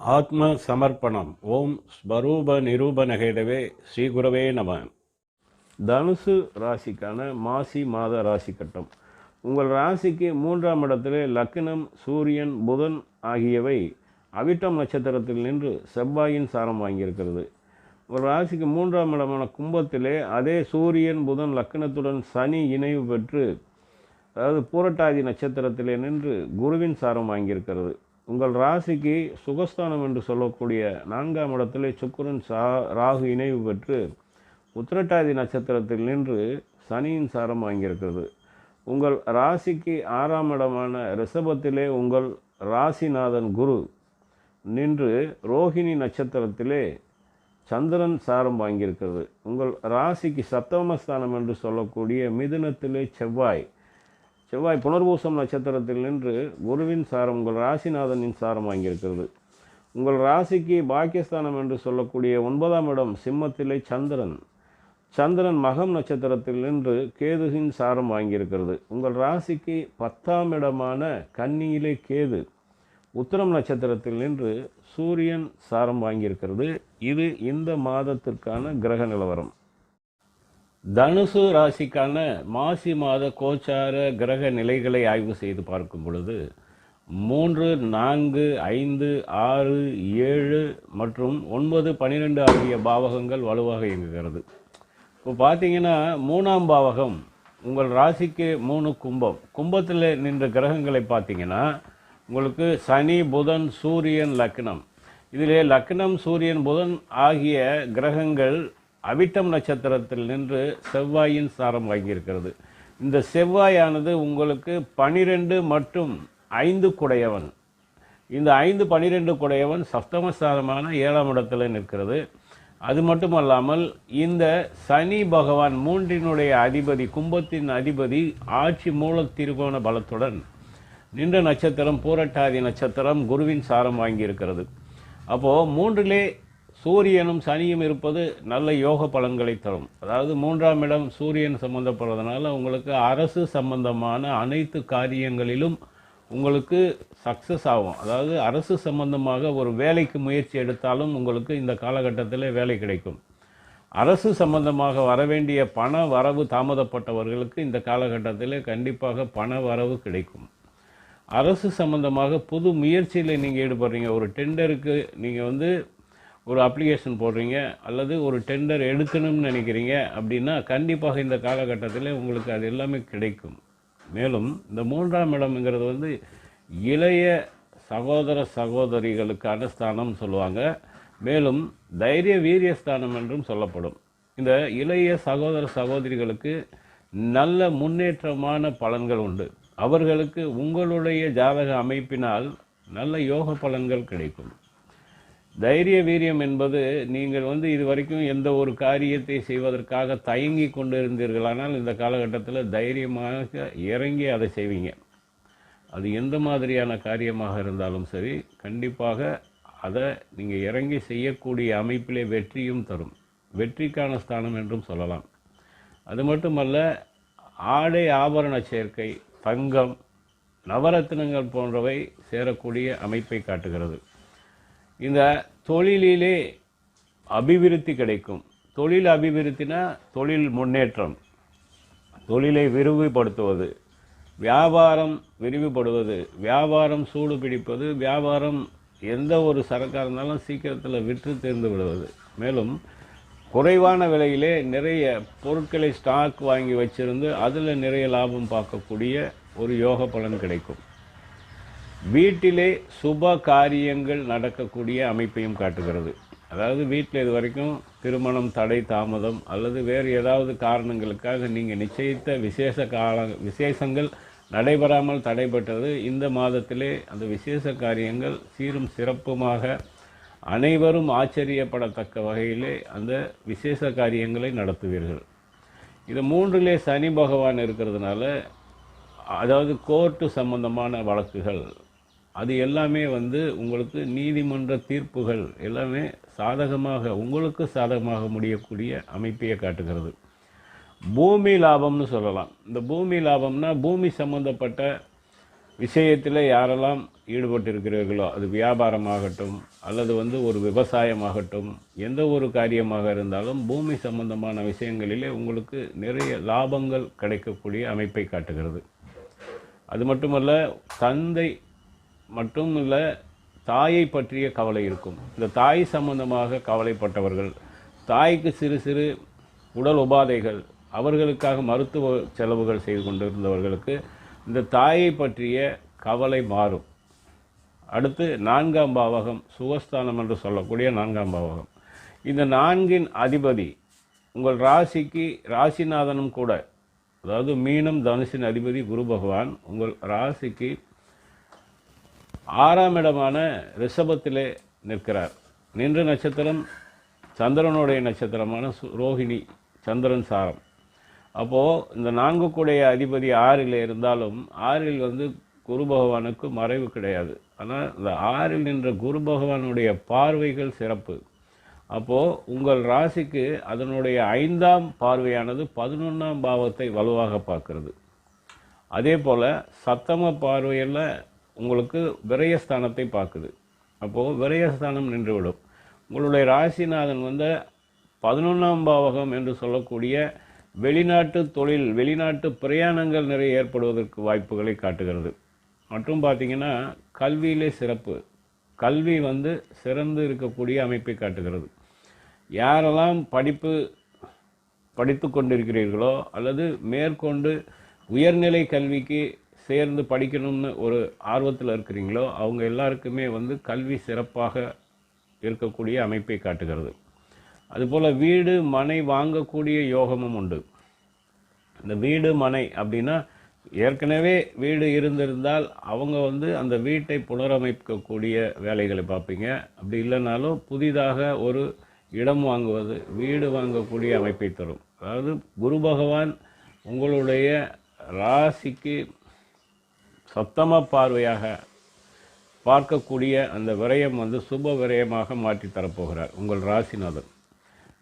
ஆத்ம சமர்ப்பணம் ஓம் ஸ்வரூப நிரூபணகேடவே ஸ்ரீகுரவே நம. தனுசு ராசிக்கான மாசி மாத ராசி கட்டம். உங்கள் ராசிக்கு மூன்றாம் இடத்திலே லக்னம் சூரியன் புதன் ஆகியவை அவிட்டம் நட்சத்திரத்தில் நின்று செவ்வாயின் சாரம் வாங்கியிருக்கிறது. உங்கள் ராசிக்கு மூன்றாம் இடமான கும்பத்திலே அதே சூரியன் புதன் லக்னத்துடன் சனி இணைவு பெற்று அதாவது பூரட்டாதி நட்சத்திரத்திலே நின்று குருவின் சாரம் வாங்கியிருக்கிறது. உங்கள் ராசிக்கு சுகஸ்தானம் என்று சொல்லக்கூடிய நான்காம் இடத்திலே சுக்கிரன் சா ராகு இணைவு பெற்று உத்திரட்டாதி நட்சத்திரத்தில் நின்று சனியின் சாரம் வாங்கியிருக்கிறது. உங்கள் ராசிக்கு ஆறாம் இடமான ரிஷபத்திலே உங்கள் ராசிநாதன் குரு நின்று ரோஹிணி நட்சத்திரத்திலே சந்திரன் சாரம் வாங்கியிருக்கிறது. உங்கள் ராசிக்கு சப்தமஸ்தானம் என்று சொல்லக்கூடிய மிதுனத்திலே செவ்வாய் செவ்வாய் புனர்பூசம் நட்சத்திரத்தில் நின்று குருவின் சாரம் உங்கள் ராசிநாதனின் சாரம் வாங்கியிருக்கிறது. உங்கள் ராசிக்கு பாக்கியஸ்தானம் என்று சொல்லக்கூடிய ஒன்பதாம் இடம் சிம்மத்திலே சந்திரன். சந்திரன் மகம் நட்சத்திரத்தில் நின்று கேதுகின் சாரம் வாங்கியிருக்கிறது. உங்கள் ராசிக்கு பத்தாம் இடமான கன்னியிலே கேது. உத்தரம் நட்சத்திரத்தில் நின்று சூரியன் சாரம் வாங்கியிருக்கிறது. இது இந்த மாதத்திற்கான கிரக நிலவரம். தனுசு ராசிக்கான மாசி மாத கோச்சார கிரக நிலைகளை ஆய்வு செய்து பார்க்கும் பொழுது மூன்று நான்கு ஐந்து ஆறு ஏழு மற்றும் ஒன்பது பன்னிரெண்டு ஆகிய பாவகங்கள் வலுவாக இயங்குகிறது. இப்போ பார்த்தீங்கன்னா மூணாம் பாவகம் உங்கள் ராசிக்கு மூணு கும்பம். கும்பத்தில் நின்ற கிரகங்களை பார்த்தீங்கன்னா உங்களுக்கு சனி புதன் சூரியன் லக்னம். இதிலே லக்னம் சூரியன் புதன் ஆகிய கிரகங்கள் அவிட்டம் நட்சத்திரத்தில் நின்று செவ்வாயின் சாரம் வாங்கியிருக்கிறது. இந்த செவ்வாயானது உங்களுக்கு பனிரெண்டு மற்றும் ஐந்து குடையவன். இந்த ஐந்து பனிரெண்டு குடையவன் சப்தமஸ்தானமான ஏழாம் இடத்துல நிற்கிறது. அது மட்டுமல்லாமல் இந்த சனி பகவான் மூன்றினுடைய அதிபதி கும்பத்தின் அதிபதி ஆட்சி மூல திருகோண பலத்துடன் நின்ற நட்சத்திரம் பூரட்டாதி நட்சத்திரம் குருவின் சாரம் வாங்கியிருக்கிறது. அப்போது மூன்றிலே சூரியனும் சனியும் இருப்பது நல்ல யோக பலன்களை தரும். அதாவது மூன்றாம் இடம் சூரியன் சம்பந்தப்படுறதுனால உங்களுக்கு அரசு சம்பந்தமான அனைத்து காரியங்களிலும் உங்களுக்கு சக்ஸஸ் ஆகும். அதாவது அரசு சம்பந்தமாக ஒரு வேலைக்கு முயற்சி எடுத்தாலும் உங்களுக்கு இந்த காலகட்டத்தில் வேலை கிடைக்கும். அரசு சம்பந்தமாக வரவேண்டிய பண வரவு தாமதப்பட்டவர்களுக்கு இந்த காலகட்டத்தில் கண்டிப்பாக பண வரவு கிடைக்கும். அரசு சம்பந்தமாக புது முயற்சியில் நீங்கள் ஈடுபடுறீங்க. ஒரு டெண்டருக்கு நீங்கள் வந்து ஒரு அப்ளிகேஷன் போடுறீங்க அல்லது ஒரு டெண்டர் எடுக்கணும்னு நினைக்கிறீங்க அப்படின்னா கண்டிப்பாக இந்த காலகட்டத்தில் உங்களுக்கு அது எல்லாமே கிடைக்கும். மேலும் இந்த மூன்றாம் இடம்ங்கிறது வந்து இளைய சகோதர சகோதரிகளுக்கான ஸ்தானம் சொல்லுவாங்க. மேலும் தைரிய வீரிய ஸ்தானம் என்றும் சொல்லப்படும். இந்த இளைய சகோதர சகோதரிகளுக்கு நல்ல முன்னேற்றமான பலன்கள் உண்டு. அவர்களுக்கு உங்களுடைய ஜாதக அமைப்பினால் நல்ல யோக பலன்கள் கிடைக்கும். தைரிய வீரியம் என்பது நீங்கள் வந்து இது வரைக்கும் எந்த ஒரு காரியத்தை செய்வதற்காக தயங்கி கொண்டு இருந்தீர்களானால் இந்த காலகட்டத்தில் தைரியமாக இறங்கி அதை செய்வீங்க. அது எந்த மாதிரியான காரியமாக இருந்தாலும் சரி கண்டிப்பாக அதை நீங்கள் இறங்கி செய்யக்கூடிய அமைப்பிலே வெற்றியும் தரும். வெற்றிக்கான ஸ்தானம் என்றும் சொல்லலாம். அது மட்டுமல்ல ஆடை ஆபரண சேர்க்கை தங்கம் நவரத்தினங்கள் போன்றவை சேரக்கூடிய அமைப்பை காட்டுகிறது. இந்த தொழிலிலே அபிவிருத்தி கிடைக்கும். தொழில் அபிவிருத்தினா தொழில் முன்னேற்றம். தொழிலை விரிவுபடுத்துவது. வியாபாரம் விரிவுபடுவது. வியாபாரம் சூடு பிடிப்பது. வியாபாரம் எந்த ஒரு சரக்காக இருந்தாலும் சீக்கிரத்தில் விற்று தேர்ந்து விடுவது. மேலும் குறைவான விலையிலே நிறைய பொருட்களை ஸ்டாக் வாங்கி வச்சிருந்து அதில் நிறைய லாபம் பார்க்கக்கூடிய ஒரு யோக பலன் கிடைக்கும். வீட்டிலே சுப காரியங்கள் நடக்கக்கூடிய அமைப்பையும் காட்டுகிறது. அதாவது வீட்டில் இது வரைக்கும் திருமணம் தடை தாமதம் அல்லது வேறு ஏதாவது காரணங்களுக்காக நீங்கள் நிச்சயித்த விசேஷ கால விசேஷங்கள் நடைபெறாமல் தடைபட்டது இந்த மாதத்திலே அந்த விசேஷ காரியங்கள் சீரும் சிறப்புமாக அனைவரும் ஆச்சரியப்படத்தக்க வகையிலே அந்த விசேஷ காரியங்களை நடத்துவீர்கள். இது மூன்றிலே சனி பகவான் இருக்கிறதுனால அதாவது கோர்ட்டு சம்பந்தமான வழக்குகள் அது எல்லாமே வந்து உங்களுக்கு நீதிமன்ற தீர்ப்புகள் எல்லாமே சாதகமாக உங்களுக்கு சாதகமாக முடியக்கூடிய அமைப்பையே காட்டுகிறது. பூமி லாபம்னு சொல்லலாம். இந்த பூமி லாபம்னா பூமி சம்பந்தப்பட்ட விஷயத்தில் யாரெல்லாம் ஈடுபட்டிருக்கிறீர்களோ அது வியாபாரமாகட்டும் அல்லது வந்து ஒரு விவசாயமாகட்டும் எந்த ஒரு காரியமாக இருந்தாலும் பூமி சம்பந்தமான விஷயங்களிலே உங்களுக்கு நிறைய லாபங்கள் கிடைக்கக்கூடிய அமைப்பை காட்டுகிறது. அது மட்டுமல்ல தந்தை மட்டும் இல்லை தாயை பற்றிய கவலை இருக்கும். இந்த தாய் சம்பந்தமாக கவலைப்பட்டவர்கள் தாய்க்கு சிறு சிறு உடல் உபாதைகள் அவர்களுக்காக மருத்துவ செலவுகள் செய்து கொண்டிருந்தவர்களுக்கு இந்த தாயை பற்றிய கவலை மாறும். அடுத்து நான்காம் பாவகம் சுகஸ்தானம் என்று சொல்லக்கூடிய நான்காம் பாவகம். இந்த நான்கின் அதிபதி உங்கள் ராசிக்கு ராசிநாதனும் கூட அதாவது மீனம் தனுசின் அதிபதி குரு பகவான் உங்கள் ராசிக்கு ஆறாம் இடமான ரிஷபத்திலே நிற்கிறார். நின்ற நட்சத்திரம் சந்திரனுடைய நட்சத்திரமான சு- ரோஹிணி சந்திரன் சாரம். அப்போது இந்த நான்கு கூடைய அதிபதி ஆறில் இருந்தாலும் ஆறில் வந்து குரு பகவானுக்கு மறைவு கிடையாது. ஆனால் இந்த ஆறில் நின்ற குரு பகவானுடைய பார்வைகள் சிறப்பு. அப்போது உங்கள் ராசிக்கு அதனுடைய ஐந்தாம் பார்வையானது பதினொன்றாம் பாவத்தை வலுவாக பார்க்கிறது. அதே போல் சத்தம பார்வையில் உங்களுக்கு விரயஸ்தானத்தை பார்க்குது. அப்போது விரயஸ்தானம் நின்றுவிடும். உங்களுடைய ராசிநாதன் வந்து பதினொன்றாம் பாவகம் என்று சொல்லக்கூடிய வெளிநாட்டு தொழில் வெளிநாட்டு பிரயாணங்கள் நிறைய ஏற்படுவதற்கு வாய்ப்புகளை காட்டுகிறது. மற்றும் பார்த்தீங்கன்னா கல்வியிலே சிறப்பு. கல்வி வந்து சிறந்து இருக்கக்கூடிய அமைப்பை காட்டுகிறது. யாரெல்லாம் படிப்பு படித்து கொண்டிருக்கிறீர்களோ அல்லது மேற்கொண்டு உயர்நிலை கல்விக்கு சேர்ந்து படிக்கணும்னு ஒரு ஆர்வத்தில் இருக்கிறீங்களோ அவங்க எல்லாருக்குமே வந்து கல்வி சிறப்பாக இருக்கக்கூடிய அமைப்பை காட்டுகிறது. அதுபோல் வீடு மனை வாங்கக்கூடிய யோகமும் உண்டு. இந்த வீடு மனை அப்படின்னா ஏற்கனவே வீடு இருந்திருந்தால் அவங்க வந்து அந்த வீட்டை புனரமைக்கக்கூடிய வேலைகளை பார்ப்பீங்க. அப்படி இல்லைனாலும் புதிதாக ஒரு இடம் வாங்குவது வீடு வாங்கக்கூடிய அமைப்பை தரும். அதாவது குரு பகவான் உங்களுடைய ராசிக்கு சத்தமாக பார்வையாக பார்க்கக்கூடிய அந்த விரயம் வந்து சுப விரயமாக மாற்றி தரப்போகிறார் உங்கள் ராசிநாதன்.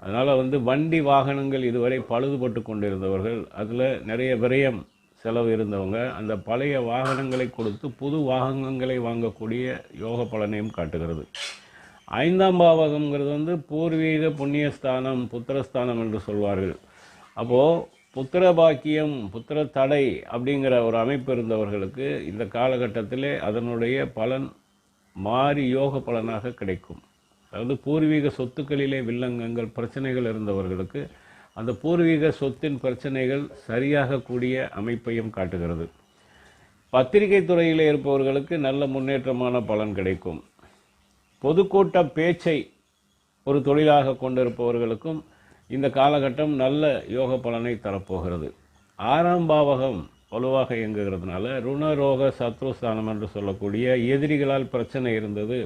அதனால் வந்து வண்டி வாகனங்கள் இதுவரை பழுதுபட்டு கொண்டிருந்தவர்கள் அதில் நிறைய விரயம் செலவு இருந்தவங்க அந்த பழைய வாகனங்களை கொடுத்து புது வாகனங்களை வாங்கக்கூடிய யோக பலனையும் காட்டுகிறது. ஐந்தாம் பாவகம்ங்கிறது வந்து பூர்வீக புண்ணியஸ்தானம் புத்திரஸ்தானம் என்று சொல்வார்கள். அப்போது புத்திர பாக்கியம் புத்திர தடை அப்படிங்கிற ஒரு அமைப்பு இருந்தவர்களுக்கு இந்த காலகட்டத்திலே அதனுடைய பலன் மாறி யோக பலனாக கிடைக்கும். அதாவது பூர்வீக சொத்துக்களிலே வில்லங்கங்கள் பிரச்சனைகள் இருந்தவர்களுக்கு அந்த பூர்வீக சொத்தின் பிரச்சனைகள் சரியாக கூடிய அமைப்பையும் காட்டுகிறது. பத்திரிகை துறையில் இருப்பவர்களுக்கு நல்ல முன்னேற்றமான பலன் கிடைக்கும். பொதுக்கூட்ட பேச்சை ஒரு தொழிலாக கொண்டிருப்பவர்களுக்கும் இந்த காலகட்டம் நல்ல யோக பலனை தரப்போகிறது. ஆறாம் பாவகம் வலுவாக இயங்குகிறதுனால ருணரோக சத்ருஸ்தானம் என்று சொல்லக்கூடிய எதிரிகளால் பிரச்சனை இருந்தது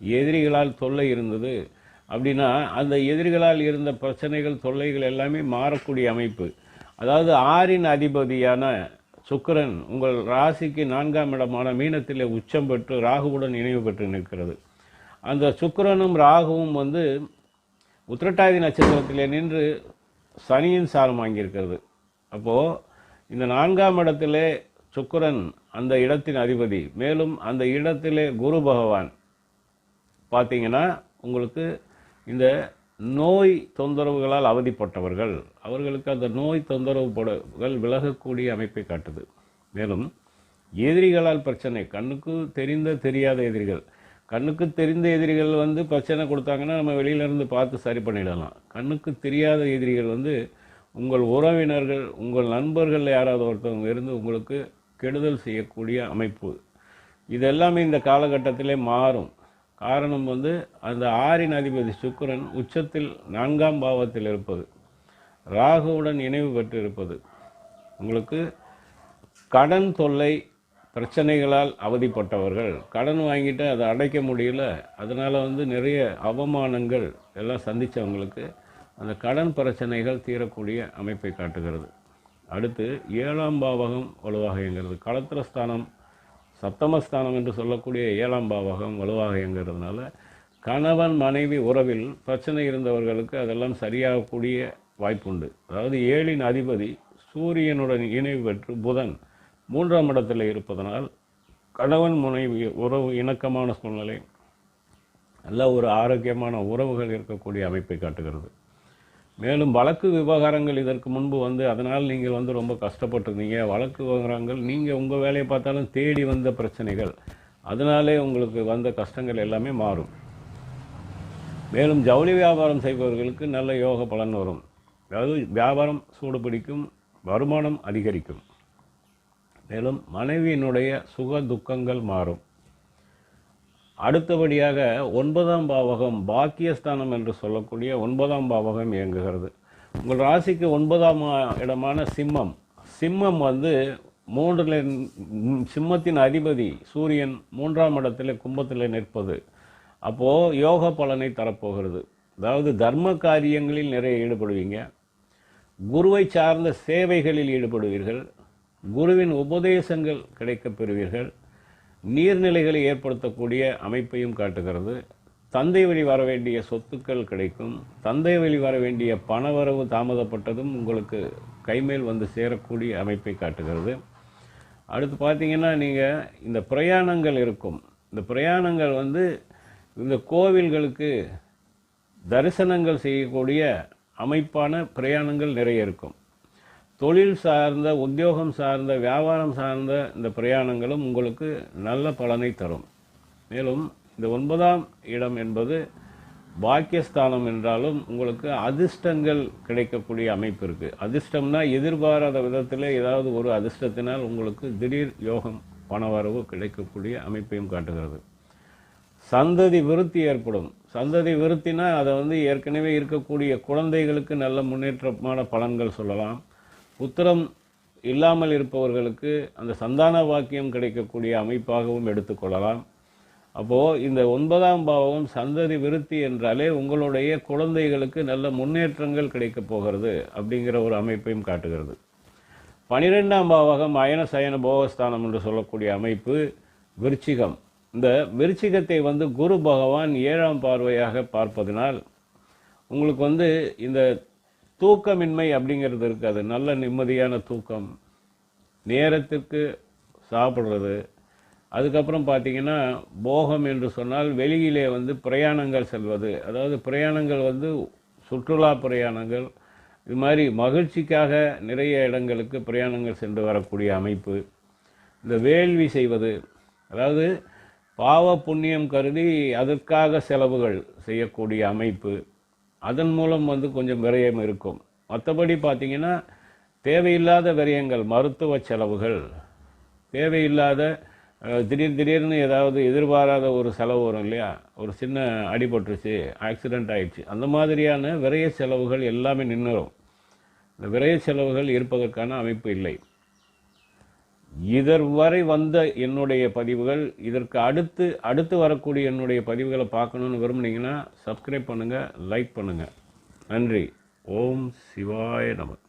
எதிரிகளால் தொல்லை இருந்தது அப்படின்னா அந்த எதிரிகளால் இருந்த பிரச்சனைகள் தொல்லைகள் எல்லாமே மாறக்கூடிய அமைப்பு. அதாவது ஆறின் அதிபதியான சுக்கிரன் உங்கள் ராசிக்கு நான்காம் இடமான மீனத்திலே உச்சம் பெற்று ராகுவுடன் இணைவு பெற்று நிற்கிறது. அந்த சுக்கிரனும் ராகுவும் வந்து உத்திரட்டாதி நட்சத்திரத்திலே நின்று சனியின் சாரம் வாங்கியிருக்கிறது. அப்போது இந்த நான்காம் இடத்திலே சுக்கரன் அந்த இடத்தின் அதிபதி. மேலும் அந்த இடத்திலே குரு பகவான். பார்த்தீங்கன்னா உங்களுக்கு இந்த நோய் தொந்தரவுகளால் அவதிப்பட்டவர்கள் அவர்களுக்கு அந்த நோய் தொந்தரவுகள் விலகக்கூடிய அமைப்பை காட்டுது. மேலும் எதிரிகளால் பிரச்சனை கண்ணுக்கு தெரிந்த தெரியாத எதிரிகள் கண்ணுக்கு தெரிந்த எதிரிகள் வந்து பிரச்சனை கொடுத்தாங்கன்னா நம்ம வெளியிலேருந்து பார்த்து சரி பண்ணிடலாம். கண்ணுக்கு தெரியாத எதிரிகள் வந்து உங்கள் உறவினர்கள் உங்கள் நண்பர்கள் யாராவது ஒருத்தவங்க இருந்து உங்களுக்கு கெடுதல் செய்யக்கூடிய அமைப்பு. இதெல்லாமே இந்த காலகட்டத்திலே மாறும். காரணம் வந்து அந்த ஆறின் அதிபதி சுக்கரன் உச்சத்தில் நான்காம் பாவத்தில் இருப்பது. ராகுவுடன் இணைவு பெற்று இருப்பது உங்களுக்கு கடன் தொல்லை பிரச்சனைகளால் அவதிப்பட்டவர்கள் கடன் வாங்கிட்டு அதை அடைக்க முடியல அதனால் வந்து நிறைய அவமானங்கள் எல்லாம் சந்தித்தவங்களுக்கு அந்த கடன் பிரச்சனைகள் தீரக்கூடிய அமைப்பை காட்டுகிறது. அடுத்து ஏழாம் பாவகம் வலுவாக இயங்கிறது களத்திரஸ்தானம் சப்தமஸ்தானம் என்று சொல்லக்கூடிய ஏழாம் பாவகம் வலுவாக இயங்குறதுனால கணவன் மனைவி உறவில் பிரச்சனை இருந்தவர்களுக்கு அதெல்லாம் சரியாகக்கூடிய வாய்ப்புண்டு. அதாவது ஏழின் அதிபதி சூரியனுடன் இணைவு பெற்று புதன் மூன்றாம் இடத்தில் இருப்பதனால் கணவன் முனைவி உறவு இணக்கமான சூழ்நிலை நல்ல ஒரு ஆரோக்கியமான உறவுகள் இருக்கக்கூடிய அமைப்பை காட்டுகிறது. மேலும் வழக்கு விவகாரங்கள் இதற்கு முன்பு வந்து அதனால் நீங்கள் வந்து ரொம்ப கஷ்டப்பட்டிருந்தீங்க. வழக்கு விவகாரங்கள் நீங்கள் உங்கள் வேலையை பார்த்தாலும் தேடி வந்த பிரச்சனைகள் அதனாலே உங்களுக்கு வந்த கஷ்டங்கள் எல்லாமே மாறும். மேலும் ஜவுளி வியாபாரம் செய்பவர்களுக்கு நல்ல யோக பலன் வரும். அதாவது வியாபாரம் சூடு பிடிக்கும் வருமானம் அதிகரிக்கும். மேலும் மனைவியினுடைய சுக துக்கங்கள் மாறும். அடுத்தபடியாக ஒன்பதாம் பாவகம் பாக்கியஸ்தானம் என்று சொல்லக்கூடிய ஒன்பதாம் பாவகம் இயங்குகிறது. உங்கள் ராசிக்கு ஒன்பதாம் இடமான சிம்மம். சிம்மம் வந்து மூன்றில் சிம்மத்தின் அதிபதி சூரியன் மூன்றாம் இடத்தில் கும்பத்தில் நிற்பது. அப்போது யோக பலனை தரப்போகிறது. அதாவது தர்ம காரியங்களில் நிறைய ஈடுபடுவீங்க. குருவை சார்ந்த சேவைகளில் ஈடுபடுவீர்கள். குருவின் உபதேசங்கள் கிடைக்கப் பெறுவீர்கள். நீர்நிலைகளை ஏற்படுத்தக்கூடிய அமைப்பையும் காட்டுகிறது. தந்தை வழி வர வேண்டிய சொத்துக்கள் கிடைக்கும். தந்தை வழி வர வேண்டிய பணவரவு தாமதப்பட்டதும் உங்களுக்கு கைமேல் வந்து சேரக்கூடிய அமைப்பை காட்டுகிறது. அடுத்து பார்த்தீங்கன்னா நீங்கள் இந்த பிரயாணங்கள் இருக்கும். இந்த பிரயாணங்கள் வந்து இந்த கோவில்களுக்கு தரிசனங்கள் செய்யக்கூடிய அமைப்பான பிரயாணங்கள் நிறைய இருக்கும். தொழில் சார்ந்த உத்தியோகம் சார்ந்த வியாபாரம் சார்ந்த இந்த பிரயாணங்களும் உங்களுக்கு நல்ல பலனை தரும். மேலும் இந்த ஒன்பதாம் இடம் என்பது பாக்கியஸ்தானம் என்றாலும் உங்களுக்கு அதிர்ஷ்டங்கள் கிடைக்கக்கூடிய அமைப்பு இருக்குது அதிர்ஷ்டம்னா எதிர்பாராத விதத்தில் ஏதாவது ஒரு அதிர்ஷ்டத்தினால் உங்களுக்கு திடீர் யோகம் பணவரவு கிடைக்கக்கூடிய அமைப்பையும் காட்டுகிறது. சந்ததி விருத்தி ஏற்படும். சந்ததி விருத்தினா அதை வந்து ஏற்கனவே இருக்கக்கூடிய குழந்தைகளுக்கு நல்ல முன்னேற்றமான பலன்கள் சொல்லலாம். புத்திரம் இல்லாமல் இருப்பவர்களுக்கு அந்த சந்தான வாக்கியம் கிடைக்கக்கூடிய அமைப்பாகவும் எடுத்துக்கொள்ளலாம் அப்போது இந்த ஒன்பதாம் பாவம் சந்ததி விருத்தி என்றாலே உங்களுடைய குழந்தைகளுக்கு நல்ல முன்னேற்றங்கள் கிடைக்கப் போகிறது அப்படிங்கிற ஒரு அமைப்பையும் காட்டுகிறது. பனிரெண்டாம் பாவகம் அயன சயன போகஸ்தானம் என்று சொல்லக்கூடிய அமைப்பு விருச்சிகம். இந்த விருச்சிகத்தை வந்து குரு பகவான் ஏழாம் பார்வையாக பார்ப்பதனால் உங்களுக்கு வந்து இந்த தூக்கமின்மை அப்படிங்கிறது இருக்காது நல்ல நிம்மதியான தூக்கம். நேரத்திற்கு சாப்பிட்றது. அதுக்கப்புறம் பார்த்தீங்கன்னா போகம் என்று சொன்னால் வெளியிலே வந்து பிரயாணங்கள் செல்வது. அதாவது பிரயாணங்கள் வந்து சுற்றுலா பிரயாணங்கள். இது மாதிரி மகிழ்ச்சிக்காக நிறைய இடங்களுக்கு பிரயாணங்கள் சென்று வரக்கூடிய அமைப்பு. இந்த வேள்வி செய்வது. அதாவது பாவ புண்ணியம் கருதி அதற்காக செலவுகள் செய்யக்கூடிய அமைப்பு. அதன் மூலம் வந்து கொஞ்சம் விரயம் இருக்கும். மற்றபடி பார்த்தீங்கன்னா தேவையில்லாத விரயங்கள் மருத்துவ செலவுகள் தேவையில்லாத திடீர் திடீர்னு ஏதாவது எதிர்பாராத ஒரு செலவு வரும் இல்லையா? ஒரு சின்ன அடிபட்டுருச்சு ஆக்சிடெண்ட் ஆயிடுச்சு. அந்த மாதிரியான விரய செலவுகள் எல்லாமே நின்றுடும் இந்த விரய செலவுகள் இருப்பதற்கான அமைப்பு இல்லை. இதர் வரை வந்த என்னுடைய பதிவுகள் இதற்கு அடுத்து அடுத்து வரக்கூடிய என்னுடைய பதிவுகளை பார்க்கணுன்னு விரும்புனீங்கன்னா சப்ஸ்கிரைப் பண்ணுங்கள் லைக் பண்ணுங்கள் நன்றி. ஓம் சிவாய நமக்கு